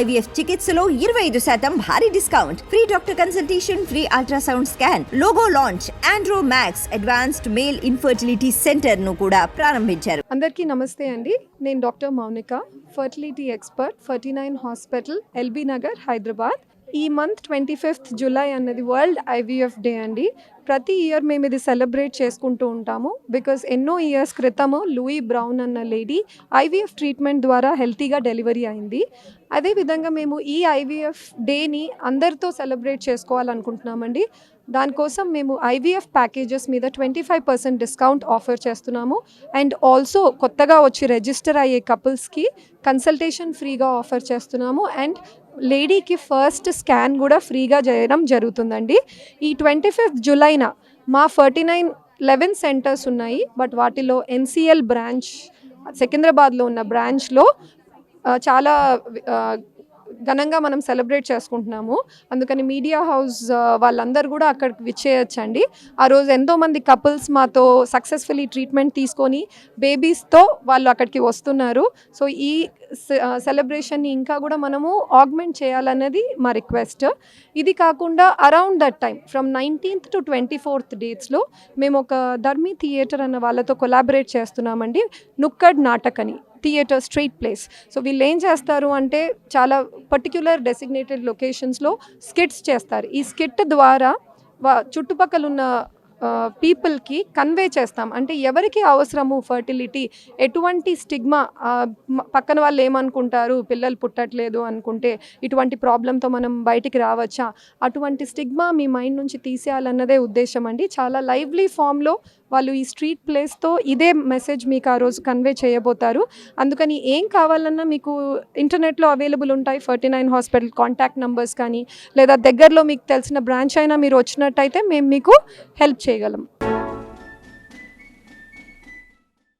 IVF చికిత్సలో ఇరవై ఐదు శాతం భారీ discount. Free doctor consultation free ultrasound scan logo launch Andro Max advanced male infertility సెంటర్ను కూడా ప్రారంభించారు. అందరికీ నమస్తే అండి. నేను doctor Mounika fertility expert Ferty nine hospital LB Nagar Hyderabad. ఈ మంత్ ట్వంటీ ఫిఫ్త్ జూలై అన్నది వరల్డ్ ఐవీఎఫ్ డే అండి. ప్రతి ఇయర్ మేము ఇది సెలబ్రేట్ చేసుకుంటూ ఉంటాము. బికాస్ ఎన్నో ఇయర్స్ క్రితము లూయి బ్రౌన్ అన్న లేడీ ఐవీఎఫ్ ట్రీట్మెంట్ ద్వారా హెల్తీగా డెలివరీ అయింది. అదేవిధంగా మేము ఈ ఐవీఎఫ్ డేని అందరితో సెలబ్రేట్ చేసుకోవాలనుకుంటున్నామండి. దానికోసం మేము ఐవీఎఫ్ ప్యాకేజెస్ మీద twenty five percent discount offer చేస్తున్నాము. అండ్ ఆల్సో కొత్తగా వచ్చి రిజిస్టర్ అయ్యే కపుల్స్కి కన్సల్టేషన్ ఫ్రీగా ఆఫర్ చేస్తున్నాము. అండ్ లేడీకి ఫస్ట్ స్కాన్ కూడా ఫ్రీగా చేయడం జరుగుతుందండి. ఈ ట్వంటీ ఫిఫ్త్ జులైన మా ఫార్టీ నైన్ లెవెన్ సెంటర్స్ ఉన్నాయి. బట్ వాటిలో ఎన్సిఎల్ బ్రాంచ్ సికింద్రాబాద్లో ఉన్న బ్రాంచ్లో చాలా ఘనంగా మనం సెలబ్రేట్ చేసుకుంటున్నాము. అందుకని మీడియా హౌస్ వాళ్ళందరూ కూడా అక్కడికి విచ్చేయచ్చండి. ఆ రోజు ఎంతోమంది కపుల్స్ మాతో సక్సెస్ఫుల్లీ ట్రీట్మెంట్ తీసుకొని బేబీస్తో వాళ్ళు అక్కడికి వస్తున్నారు. సో ఈ సెలబ్రేషన్ని ఇంకా కూడా మనము ఆగ్మెంట్ చేయాలన్నది మా రిక్వెస్ట్. ఇది కాకుండా around that time from nineteenth to twenty fourth డేట్స్లో మేము ఒక ధర్మి థియేటర్ అన్న వాళ్ళతో కొలాబరేట్ చేస్తున్నామండి. నుక్కడ్ నాటక్ అని థియేటర్ స్ట్రీట్ ప్లేస్ సో వీళ్ళు ఏం చేస్తారు అంటే చాలా పర్టిక్యులర్ డెసిగ్నేటెడ్ లొకేషన్స్లో స్కిట్స్ చేస్తారు. ఈ స్కిట్ ద్వారా చుట్టుపక్కల ఉన్న పీపుల్కి కన్వే చేస్తాం. అంటే ఎవరికి అవసరము ఫర్టిలిటీ ఎటువంటి స్టిగ్మా పక్కన వాళ్ళు ఏమనుకుంటారు? పిల్లలు పుట్టట్లేదు అనుకుంటే ఇటువంటి ప్రాబ్లంతో మనం బయటికి రావచ్చా? అటువంటి స్టిగ్మా మీ మైండ్ నుంచి తీసేయాలన్నదే ఉద్దేశం అండి. చాలా లైవ్లీ ఫామ్లో వాళ్ళు ఈ స్ట్రీట్ ప్లేస్తో ఇదే మెసేజ్ మీకు ఆ రోజు కన్వే చేయబోతారు. అందుకని ఏం కావాలన్నా మీకు ఇంటర్నెట్లో అవైలబుల్ ఉంటాయి. Ferty nine hospital contact numbers కానీ లేదా దగ్గరలో మీకు తెలిసిన బ్రాంచ్ అయినా మీరు వచ్చినట్టయితే మేము మీకు హెల్ప్ చేయగలం.